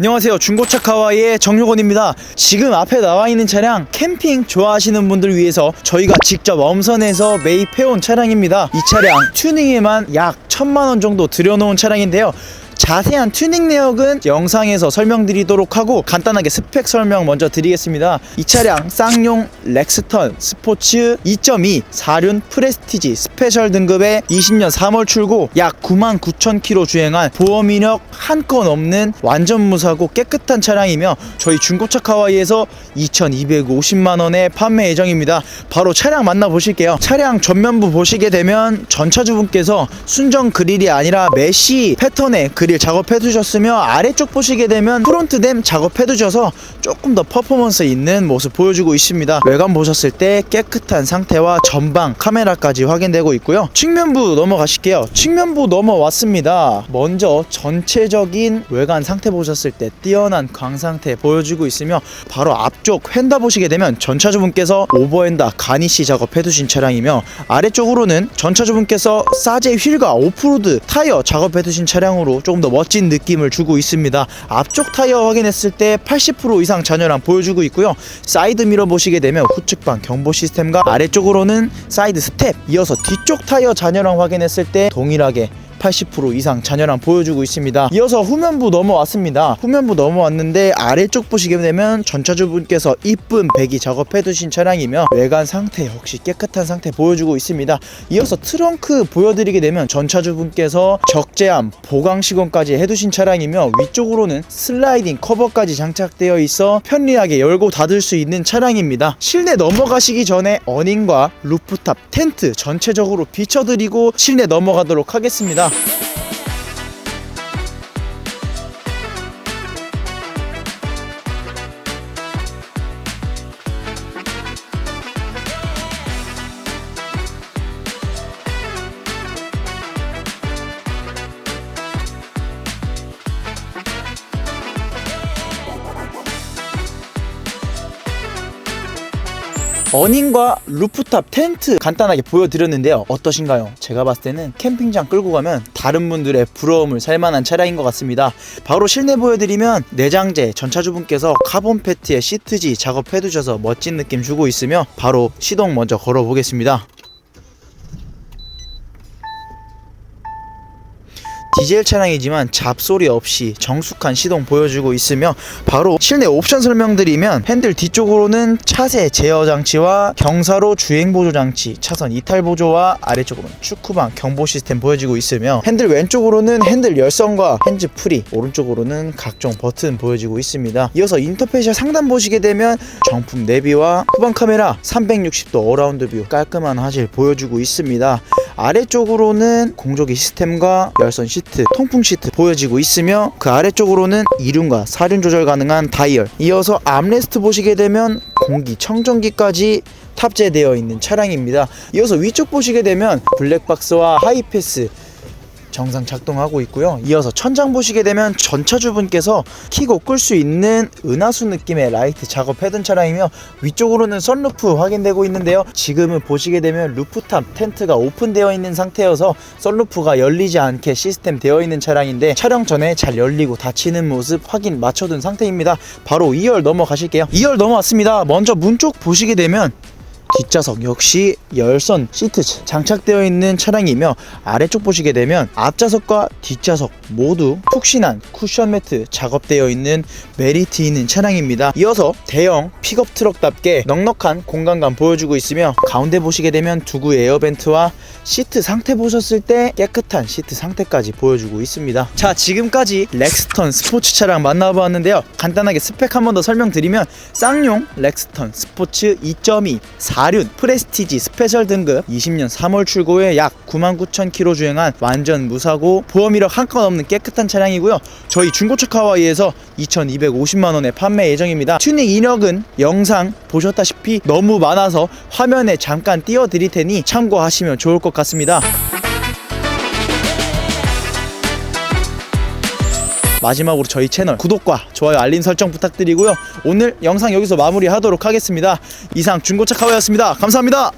안녕하세요. 중고차 카와이의 정효건입니다. 지금 앞에 나와 있는 차량 캠핑 좋아하시는 분들 위해서 저희가 직접 엄선해서 매입해온 차량입니다. 이 차량 튜닝에만 약 천만원 정도 들여놓은 차량인데요 자세한 튜닝 내역은 영상에서 설명드리도록 하고 간단하게 스펙 설명 먼저 드리겠습니다. 이 차량 쌍용 렉스턴 스포츠 2.2 4륜 프레스티지 스페셜 등급의 20년 3월 출고 약 9만 9천 킬로 주행한 보험 이력 한 건 없는 완전 무사고 깨끗한 차량이며 저희 중고차 카와이에서 2,250만 원에 판매 예정입니다. 바로 차량 만나 보실게요. 차량 전면부 보시게 되면 전차주분께서 순정 그릴이 아니라 메시 패턴의 그릴 작업해 두셨으며 아래쪽 보시게 되면 프론트 댐 작업해 두셔서 조금 더 퍼포먼스 있는 모습 보여주고 있습니다. 외관 보셨을 때 깨끗한 상태와 전방 카메라까지 확인되고 있고요. 측면부 넘어가실게요. 측면부 넘어왔습니다. 먼저 전체적인 외관 상태 보셨을 때 뛰어난 광 상태 보여주고 있으며 바로 앞쪽 휀다 보시게 되면 전차주분께서 오버핸다 가니시 작업해 두신 차량이며 아래쪽으로는 전차주분께서 사제 휠과 오프로드 타이어 작업해 두신 차량으로 조금 더 멋진 느낌을 주고 있습니다. 앞쪽 타이어 확인했을 때 80% 이상 잔여량 보여주고 있고요. 사이드 미러 보시게 되면 후측방 경보 시스템과 아래쪽으로는 사이드 스텝 이어서 뒤쪽 타이어 잔여량 확인했을 때 동일하게 80% 이상 잔여량 보여주고 있습니다. 이어서 후면부 넘어왔습니다. 후면부 넘어왔는데 아래쪽 보시게 되면 전차주분께서 이쁜 배기 작업해 두신 차량이며 외관 상태 역시 깨끗한 상태 보여주고 있습니다. 이어서 트렁크 보여드리게 되면 전차주분께서 적재함 보강 시공까지 해두신 차량이며 위쪽으로는 슬라이딩 커버까지 장착되어 있어 편리하게 열고 닫을 수 있는 차량입니다. 실내 넘어가시기 전에 어닝과 루프탑 텐트 전체적으로 비춰드리고 실내 넘어가도록 하겠습니다. Later. 어닝과 루프탑 텐트 간단하게 보여드렸는데요. 어떠신가요? 제가 봤을 때는 캠핑장 끌고 가면 다른 분들의 부러움을 살만한 차량인 것 같습니다. 바로 실내 보여드리면 내장재 전차주분께서 카본 패트에 시트지 작업해두셔서 멋진 느낌 주고 있으며 바로 시동 먼저 걸어보겠습니다. 디젤 차량이지만 잡소리 없이 정숙한 시동 보여주고 있으며 바로 실내 옵션 설명드리면 핸들 뒤쪽으로는 차세 제어 장치와 경사로 주행 보조 장치, 차선 이탈 보조와 아래쪽으로는 축구방 경보 시스템 보여지고 있으며 핸들 왼쪽으로는 핸들 열선과 핸즈 프리, 오른쪽으로는 각종 버튼 보여지고 있습니다. 이어서 인터페이셜 상단 보시게 되면 정품 내비와 후방 카메라 360도 어라운드 뷰 깔끔한 화질 보여주고 있습니다. 아래쪽으로는 공조기 시스템과 열선 시 트, 통풍 시트 보여지고 있으며 그 아래쪽으로는 이륜과 사륜 조절 가능한 다이얼 이어서 암레스트 보시게 되면 공기 청정기까지 탑재되어 있는 차량입니다. 이어서 위쪽 보시게 되면 블랙박스와 하이패스 정상 작동하고 있고요. 이어서 천장 보시게 되면 전차주분께서 키고 끌 수 있는 은하수 느낌의 라이트 작업해둔 차량이며 위쪽으로는 선루프 확인되고 있는데요. 지금은 보시게 되면 루프탑 텐트가 오픈되어 있는 상태여서 선루프가 열리지 않게 시스템 되어 있는 차량인데 촬영 전에 잘 열리고 닫히는 모습 확인 맞춰둔 상태입니다. 바로 2열 넘어가실게요. 2열 넘어왔습니다. 먼저 문 쪽 보시게 되면 뒷좌석 역시 열선 시트 장착되어 있는 차량이며 아래쪽 보시게 되면 앞좌석과 뒷좌석 모두 푹신한 쿠션 매트 작업되어 있는 메리트 있는 차량입니다. 이어서 대형 픽업 트럭답게 넉넉한 공간감 보여주고 있으며 가운데 보시게 되면 두구 에어벤트와 시트 상태 보셨을 때 깨끗한 시트 상태까지 보여주고 있습니다. 자 지금까지 렉스턴 스포츠 차량 만나보았는데요. 간단하게 스펙 한 번 더 설명드리면 쌍용 렉스턴 스포츠 2.2 4륜 프레스티지 스페셜 등급 20년 3월 출고에 약 99,000km 주행한 완전 무사고 보험 이력 한 건 없는 깨끗한 차량이고요. 저희 중고차 카와이에서 2,250만원에 판매 예정입니다. 튜닝 이력은 영상 보셨다시피 너무 많아서 화면에 잠깐 띄워드릴 테니 참고하시면 좋을 것 같습니다. 마지막으로 저희 채널 구독과 좋아요 알림 설정 부탁드리고요. 오늘 영상 여기서 마무리하도록 하겠습니다. 이상 중고차 카오였습니다. 감사합니다